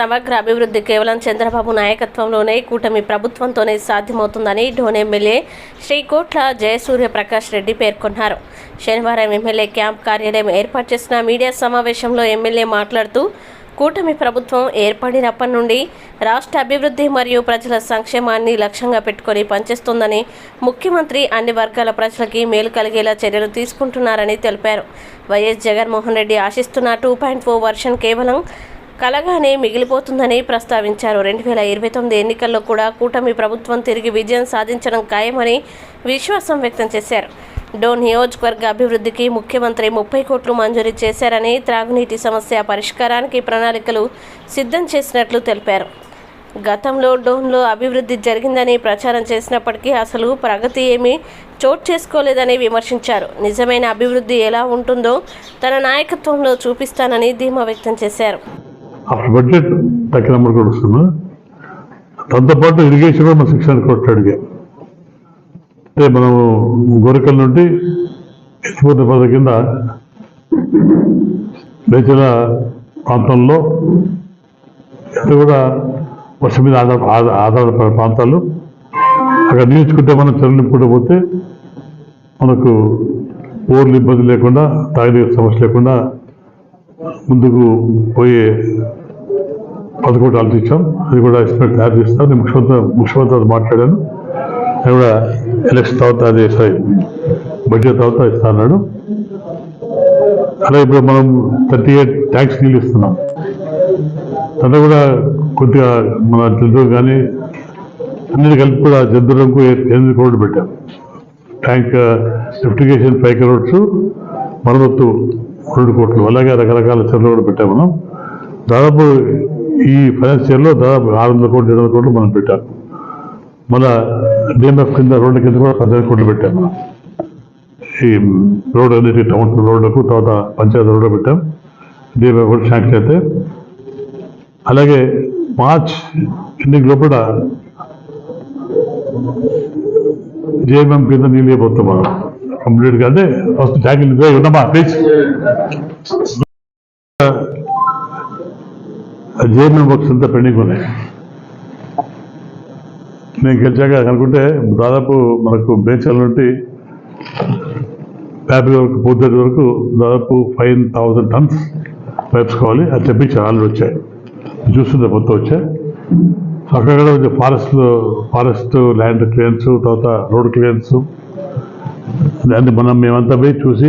సమగ్ర అభివృద్ధి కేవలం చంద్రబాబు నాయకత్వంలోనే కూటమి ప్రభుత్వంతోనే సాధ్యమవుతుందని డోన్ ఎమ్మెల్యే శ్రీ కోట్ల జయసూర్య ప్రకాష్ రెడ్డి పేర్కొన్నారు. శనివారం ఎమ్మెల్యే క్యాంప్ కార్యాలయం ఏర్పాటు చేసిన మీడియా సమావేశంలో ఎమ్మెల్యే మాట్లాడుతూ కూటమి ప్రభుత్వం ఏర్పడినప్పటి నుండి రాష్ట్ర అభివృద్ధి మరియు ప్రజల సంక్షేమాన్ని లక్ష్యంగా పెట్టుకొని పనిచేస్తుందని ముఖ్యమంత్రి అన్ని వర్గాల ప్రజలకి మేలు కలిగేలా చర్యలు తీసుకుంటున్నారని తెలిపారు. వైఎస్ జగన్మోహన్ రెడ్డి ఆశిస్తున్న టూ పాయింట్ ఫోర్ వర్షన్ కేవలం కలగానే మిగిలిపోతుందని ప్రస్తావించారు. రెండు వేల ఇరవై తొమ్మిది ఎన్నికల్లో కూడా కూటమి ప్రభుత్వం తిరిగి విజయం సాధించడం ఖాయమని విశ్వాసం వ్యక్తం చేశారు. డోన్ నియోజకవర్గ అభివృద్ధికి ముఖ్యమంత్రి ముప్పై కోట్లు మంజూరు చేశారని త్రాగునీటి సమస్య పరిష్కారానికి ప్రణాళికలు సిద్ధం చేసినట్లు తెలిపారు. గతంలో డోన్లో అభివృద్ధి జరిగిందని ప్రచారం చేసినప్పటికీ అసలు ప్రగతి ఏమీ చోటు చేసుకోలేదని విమర్శించారు. నిజమైన అభివృద్ధి ఎలా ఉంటుందో తన నాయకత్వంలో చూపిస్తానని ధీమా వ్యక్తం చేశారు. అప్పుడు బడ్జెట్ తగ్గిన నెంబర్ కూడా వస్తుంది. దాంతోపాటు ఇరిగేషన్ కూడా మన సిక్స్ హండ్రెడ్ కోట్లు అంటే మనం గొరకల నుండి ఎత్తిపోతే పద కింద రైతుల ప్రాంతంలో ఇది కూడా వర్షం మీద ఆధార ఆధార- ఆధారపడే ప్రాంతాలు. అక్కడ నియోజకుంటే మనం చెరువు నింపుకుంటూ పోతే మనకు ఊర్లు ఇబ్బంది లేకుండా తాగునీరు సమస్య లేకుండా ముందుకు పోయే పదకొండు ఆలోచించాం. అది కూడా ఎస్టిమేట్ తయారు చేస్తాం నేను ముఖ్యమంత్రి ముఖ్యమంత్రితో మాట్లాడాను. అది కూడా ఎలక్షన్ తర్వాత అది సారీ బడ్జెట్ తర్వాత ఇస్తా అన్నాడు. అలా ఇప్పుడు మనం థర్టీ ఎయిట్ ట్యాక్స్ నీళ్ళు ఇస్తున్నాం. తన కూడా కొద్దిగా మన జంతువు కానీ అన్నిటి కలిపి కూడా జంతువులకు ఎనిమిది కోట్లు పెట్టాం. ట్యాంక్ లిఫ్టిగేషన్ ఫైవ్ కరోడ్స్ మరమ్మత్తు రెండు కోట్లు. అలాగే రకరకాల చర్యలు కూడా పెట్టాం మనం. దాదాపు ఈ ఫైనాన్స్ ఇయర్లో దాదాపు ఆరు వందల కోట్లు ఏడు వందల కోట్లు మనం పెట్టాం. మన డిఎంఎఫ్ కింద రోడ్ల కింద కూడా పదిహేను కోట్లు పెట్టాం. ఈ రోడ్ అనేది టౌన్ రోడ్లకు తర్వాత పంచాయతీ రోడ్లు పెట్టాం. డిఎంఎఫ్ కూడా శాంక్షన్ అయితే. అలాగే మార్చ్ ఎన్నిక లోపల జేఎంఎం కింద నీళ్ళు అయిపోతాం మనం. కంప్లీట్ అంటే ఫస్ట్ ట్యాంక్ ఉన్నామా ప్లీజ్ జేఎంఎం వర్క్స్ అంతా పెండింగ్ ఉన్నాయి నేను గెలిచాక అనుకుంటే దాదాపు మనకు బేచల్ నుండి ప్యాపిల్ వరకు పూర్తి వరకు దాదాపు ఫైవ్ థౌసండ్ టన్స్ పైప్స్ కావాలి. అది తెప్పించారు ఆల్రెడీ వచ్చాయి. చూస్తుంటే మొత్తం వచ్చాయి. అక్కడ కొంచెం ఫారెస్ట్ ఫారెస్ట్ ల్యాండ్ క్లియరెన్స్ తర్వాత రోడ్ క్లియరెన్స్ దాన్ని మనం మేమంతా పోయి చూసి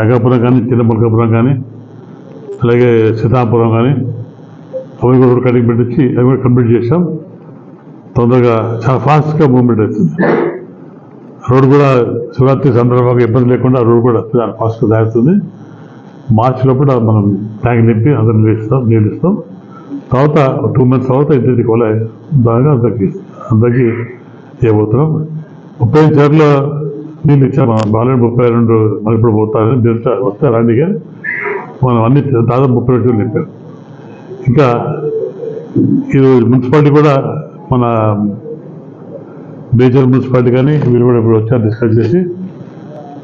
రంగాపురం కానీ చిన్న చిన్నమల్కాపురం కానీ అలాగే సీతాపురం కానీ అవి కూడా రోడ్ కటింగ్ పెట్టించి అవి కూడా కంప్లీట్ చేసాం తొందరగా చాలా ఫాస్ట్గా మూవ్మెంట్ అవుతుంది. రోడ్డు కూడా శివరాత్రి సందర్భంగా ఇబ్బంది లేకుండా రోడ్డు కూడా చాలా ఫాస్ట్గా తయారుతుంది మార్చిలో కూడా మనం ట్యాంక్ నింపి అందరం నీళ్ళు ఇస్తాం తర్వాత టూ మంత్స్ తర్వాత ఇంటికి కొలే బాగా అందరికి అందరికీ చేయబోతున్నాం ముప్పై చీరలో నీళ్ళు ఇచ్చాం. మనం ముప్పై రెండు మనం ఇప్పుడు పోతారని మీరు వస్తే రండి మనం అన్ని దాదాపు ముప్పై రెండు నింపాం. ఇంకా ఇది మున్సిపాలిటీ కూడా మన మేజర్ మున్సిపాలిటీ కానీ వీళ్ళు కూడా ఇప్పుడు వచ్చారు డిస్కస్ చేసి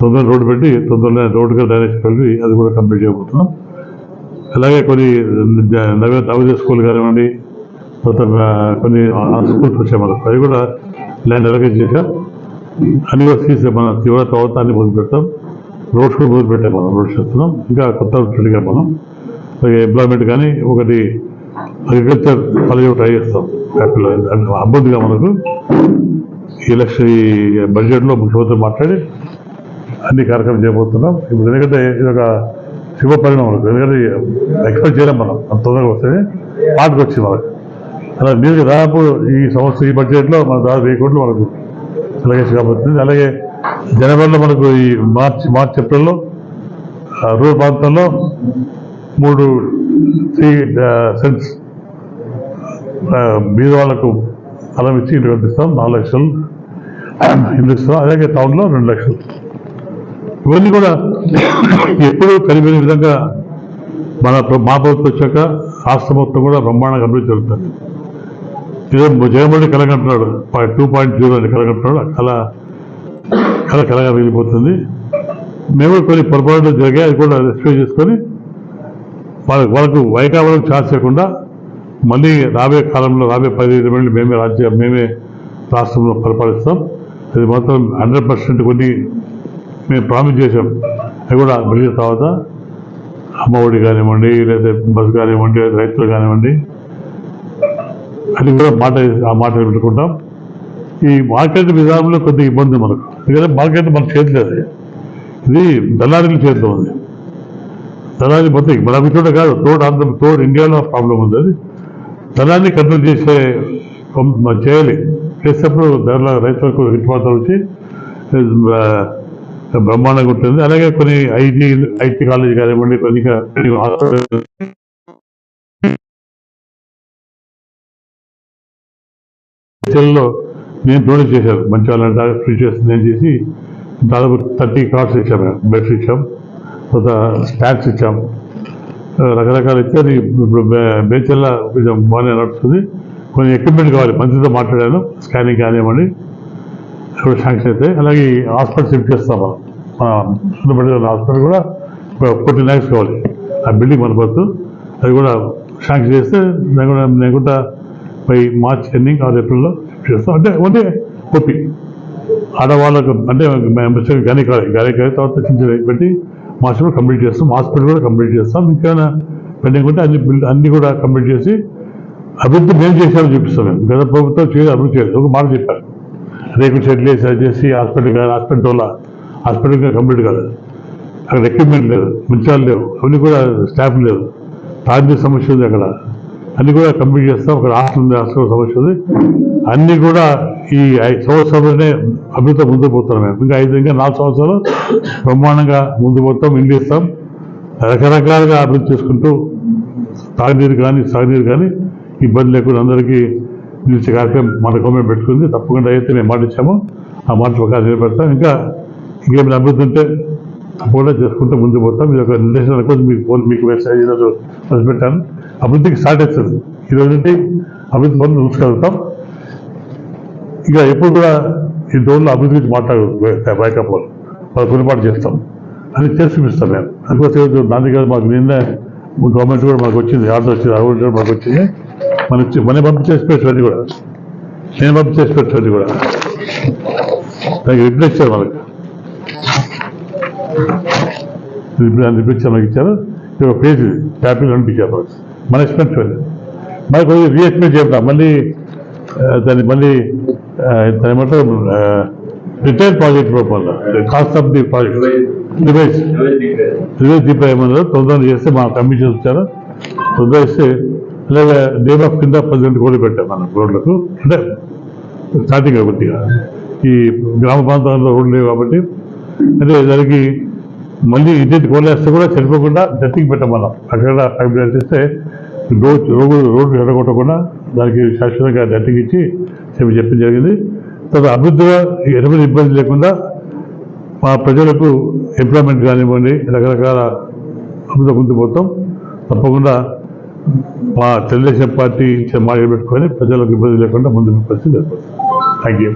తొందరగా రోడ్డు పెట్టి తొందరగా రోడ్డుగా డైరెక్ట్ కలిపి అది కూడా కంప్లీట్ చేయబోతున్నాం. అలాగే కొన్ని నవ్య నవోదయ స్కూల్ కానివ్వండి తర్వాత కొన్ని స్కూల్స్ వచ్చాయి మనకు. అవి కూడా ల్యాండ్ ఎలకేట్ చేశాం అన్ని కూడా తీసే మన తీవ్ర తర్వాత అన్ని మొదలు పెడతాం రోడ్స్ కూడా మొదలు పెట్టాం మనం రోడ్స్ చేస్తున్నాం ఇంకా కొత్త పెళ్ళిగా మనం ఎంప్లాయ్మెంట్ కానీ ఒకటి అగ్రికల్చర్ కాలేజ్ ట్రై చేస్తాం. క్యాపిటల్ అబ్బద్దుగా మనకు. ఎలక్షన్ ఈ బడ్జెట్లో ముఖ్యమంత్రి మాట్లాడి అన్ని కార్యక్రమం చేయబోతున్నాం. ఇప్పుడు ఎందుకంటే ఇది ఒక శుభ పరిణామం ఎందుకంటే ఎక్స్పెక్ట్ చేయలేం మనం. అంత తొందరగా వస్తే పాటకు వచ్చింది మనకు. అలా మీరు దాదాపు ఈ సంవత్సరం ఈ బడ్జెట్లో మన దాదాపు వెయ్యి కోట్లు మనకు అలాగే కాబోతుంది అలాగే జనవరిలో మనకు ఈ మార్చ్ మార్చ్ ఏప్రిల్లో ఆ, రూరల్ మూడు త్రీ సెంట్స్ బీద వాళ్ళకు స్థలం ఇచ్చి ఇంటికి పంపిస్తాం నాలుగు లక్షలు ఇల్లు ఇస్తాం అలాగే టౌన్లో రెండు లక్షలు. ఇవన్నీ కూడా ఎప్పుడూ కలిపిన విధంగా మన మా ప్రభుత్వం వచ్చాక రాష్ట్ర మొత్తం కూడా బ్రహ్మాండంగా అభివృద్ధి జరుగుతుంది. ఇదే జగన్మోహన్ కలగంటున్నాడు. టూ పాయింట్ జీరో అని కలగంటున్నాడు. ఆ కళ కళ కలగా వెళ్ళిపోతుంది మేము కొన్ని పొరపాట్లు జరిగాయి అది కూడా రెస్క్యూ చేసుకొని వాళ్ళకి వాళ్ళకు వైకాపాలకు ఛాన్స్ చేయకుండా మళ్ళీ రాబోయే కాలంలో రాబోయే పదిహేను ఏళ్ళు మేమే రాజ్య మేమే రాష్ట్రంలో పరిపాలిస్తాం. అది మాత్రం హండ్రెడ్ పర్సెంట్ కొన్ని మేము ప్రామిస్ చేసాం అవి కూడా మళ్ళీ తర్వాత అమ్మఒడి కానివ్వండి లేదా బస్ కానివ్వండి రైతులు కానివ్వండి అది కూడా మాట ఆ మాట పెట్టుకుంటాం. ఈ మార్కెట్ విధానంలో కొద్దిగా ఇబ్బంది మనకు. ఎందుకంటే మార్కెట్ మన చేతిలో ఇది దళారీల చేతిలో ఉంది. దళారీ మొత్తం మన చోట కాదు తోడు ఆంధ్ర తోడు ఇండియాలో ప్రాబ్లం ఉంది అది. దళాన్ని కంట్రోల్ చేసే చేయాలి. చేసేటప్పుడు ధరల రైతులకు గిట్టుబాటు వచ్చి బ్రహ్మాండంగా ఉంటుంది. అలాగే కొన్ని ఐటీ ఐటీ కాలేజ్ కానివ్వండి కొన్ని కొన్ని నేను డొనేట్ చేశాను. మంచి వాళ్ళంటే ఫ్రీ చేసి నేను చేసి దాదాపు థర్టీ కార్డ్స్ ఇచ్చాము బెడ్స్ ఇచ్చాం. కొంత స్టాక్స్ ఇచ్చాం. రకరకాలు ఇచ్చి అది ఇప్పుడు బేచల్లా కొంచెం బాగానే నడుస్తుంది. కొన్ని ఎక్విప్మెంట్ కావాలి. మంత్రితో మాట్లాడాను. స్కానింగ్ కానివ్వండి. ఇప్పుడు శాంక్షన్ అయితే అలాగే హాస్పిటల్ షిఫ్ట్ చేస్తాం మనం మన హాస్పిటల్ కూడా ఫోర్టీ ల్యాక్స్ కావాలి. ఆ బిల్డింగ్ మన అది కూడా శాంక్షన్ చేస్తే నేను కూడా నేను కూడా బై మార్చ్ ఎండింగ్ ఆర్ ఏప్రిల్లో షిఫ్ట్ చేస్తాం. అంటే ఓన్లీ ఓపీ ఆడవాళ్ళకు అంటే మెసేజ్ కానీ కానీ తర్వాత చిన్న పెట్టి మాస్టర్ కంప్లీట్ చేస్తాం. హాస్పిటల్ కూడా కంప్లీట్ చేస్తాం. ఇంకా పెండింగ్ ఉంటే అన్ని బిల్ అన్ని కూడా కంప్లీట్ చేసి అభివృద్ధి మేము చేశామని చూపిస్తాం మేము. గత ప్రభుత్వం చేయలేదు అభివృద్ధి చేయాలి ఒక మాట చెప్పారు. రేపు షెడ్లు వేసి చేసి హాస్పిటల్ కాదు హాస్పిటల్ వల్ల హాస్పిటల్ కానీ కంప్లీట్ కాలేదు. అక్కడ ఎక్విప్మెంట్ లేదు. మంచాలు లేవు. అవన్నీ కూడా స్టాఫ్ లేదు తాగునీరు సమస్య ఉంది అక్కడ. అన్ని కూడా కంప్లీట్ చేస్తాం. అక్కడ హాస్టల్ ఉంది హాస్టల్ సమస్య ఉంది. అన్నీ కూడా ఈ సంవత్సరంలోనే అభివృద్ధి ముందు పోతున్నాం. మేము ఇంకా ఐదు ఇంకా నాలుగు సంవత్సరాలు బ్రహ్మాండంగా ముందు పోతాం ఇండిస్తాం ఇస్తాం రకరకాలుగా అభివృద్ధి చేసుకుంటూ తాగునీరు కానీ సాగునీరు కానీ ఇబ్బంది లేకుండా అందరికీ నిలిచి కార్యక్రమం మన గవర్నమెంట్ పెట్టుకుంది. తప్పకుండా అయితే మేము మాట ఇచ్చామో ఆ మాట ప్రకారం నిలబెడతాం. ఇంకా ఇంకేమైనా అభివృద్ధి ఉంటే తప్పకుండా చేసుకుంటూ ముందు పోతాం. ఇది ఒక నిర్దేశం అనుకోండి. మీకు ఫోన్ మీకు మెసేజ్ ఈరోజు పెట్టాను అభివృద్ధికి స్టార్ట్ అవుతుంది ఈరోజు నుండి అభివృద్ధి పనులు చూసుకోగలుగుతాం ఇక ఎప్పుడు కూడా ఈ దోళ్ళు అభివృద్ధి గురించి మాట్లాడు బ్యాకప్ వాళ్ళు. వాళ్ళు పొరపాటు చేస్తాం. అని చేసి చూపిస్తాం మేము. అందుకోసం ఈరోజు దగ్గర మాకు నిన్న గవర్నమెంట్ కూడా మనకు వచ్చింది ఆర్డర్ వచ్చింది ఆర్డర్ కూడా మనకు వచ్చింది. మన మన పంపించేసి పెట్టండి కూడా. నేను పంపించేసి పెట్టండి కూడా. దానికి రిప్లై ఇచ్చారు మనకు రిప్లై రిప్లై ఇచ్చారు మనకి ఇచ్చారు. ఇది ఒక పేజ్ ఇది ట్యాపింగ్ పంపించారు మనకు మన ఎక్స్పెన్స్ మనకు కొద్దిగా రీఎస్టిమేట్ చెప్తాం మళ్ళీ దాన్ని మళ్ళీ ఆ, దాన్ని ఏమంటారు? రిటైర్ ప్రాజెక్ట్ రూపంలో. Cost of the project revise revise Deepa ఏమన్నారు తొందరగా చేస్తే మా కమిషన్ వచ్చారు. తొందరగా ఇస్తే అలాగే నేమ్ ఆఫ్ కింద పదిహేను కోట్లు పెట్టాం మనం రోడ్లకు. అంటే స్టార్టింగ్ కొద్దిగా. ఈ గ్రామ ప్రాంతాల్లో రోడ్లు లేవు కాబట్టి అంటే దానికి మళ్ళీ ఇంటి కోలేస్తే కూడా చనిపోకుండా డట్టింగ్ పెట్టమన్నా. అక్కడ చేస్తే రోడ్ రోడ్డు రోడ్డు ఎడగొట్టకుండా దానికి శాశ్వతంగా డట్టింగ్ ఇచ్చి చెప్పి చెప్పడం జరిగింది. తర్వాత అభివృద్ధిగా ఎటువంటి ఇబ్బంది లేకుండా మా ప్రజలకు ఎంప్లాయ్మెంట్ కానివ్వండి రకరకాల అభివృద్ధి ముందు పోతాం తప్పకుండా మా తెలుగుదేశం పార్టీ ఇచ్చే మాట పెట్టుకొని ప్రజలకు ఇబ్బంది లేకుండా ముందు పరిస్థితి థ్యాంక్ యూ